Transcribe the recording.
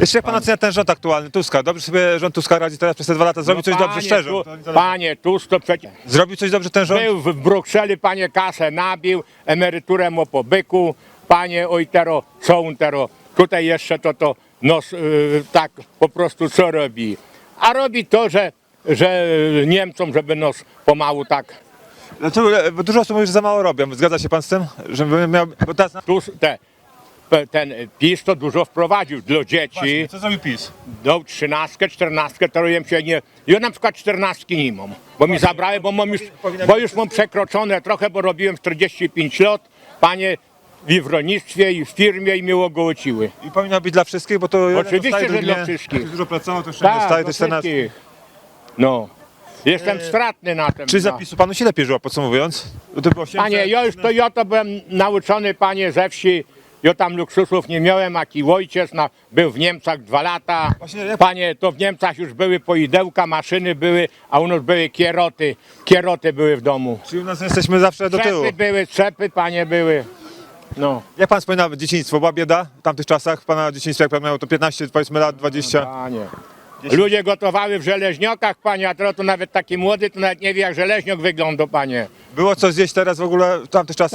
Jeszcze jak pan ocenia ten rząd aktualny, Tuska? Dobrze sobie rząd Tuska radzi teraz przez te dwa lata? Zrobił coś dobrze, szczerze? Tu, panie Tusk to przecież Zrobił coś dobrze ten rząd? był w Brukseli, panie kasę nabił, emeryturę mu po byku, panie oj tero, co tero, tutaj jeszcze to to nos y, tak po prostu co robi. A robi to, że, że Niemcom, żeby nos pomału tak Dlaczego? Bo dużo osób mówi, że za mało robią. Zgadza się pan z tym? Żeby miał... Bo teraz... Tusk, te, ten PiS to dużo wprowadził dla dzieci. Co zrobił PiS? do 13, 14, to robię się nie. Ja na przykład 14 nie mam, bo mi zabrały, bo mam już, bo już mam przekroczone trochę, bo robiłem 45 lat, panie i w rolnictwie, i w firmie i mnie ogołociły. I powinno być dla wszystkich, bo to... Oczywiście, dostaje, że dla nie. wszystkich. Dużo pracował, to jeszcze dostaje, Tak, jeszcze nas... wszystkich. No. Jestem stratny na tym. Czy no. zapisu panu się lepiej żyło, podsumowując? To było 800, Panie, ja już to ja to byłem nauczony, panie, ze wsi. Ja tam luksusów nie miałem, a i ojciec na, był w Niemczech dwa lata. Właśnie jak- Panie, to w Niemczech już były poidełka, maszyny były, a u nas były kieroty. Kieroty były w domu. Czyli u nas jesteśmy zawsze do tyłu. Trzepy były, trzepy, panie, były. No. Jak pan wspomina dzieciństwo? Była bieda w tamtych czasach? W pana dzieciństwie, jak pan miał to 15, powiedzmy lat, 20? Panie. Ludzie gotowały w żeleźniokach, panie, a teraz to nawet taki młody, to nawet nie wie, jak żeleźniok wygląda, panie. Było co zjeść teraz w ogóle w tamtych czasach?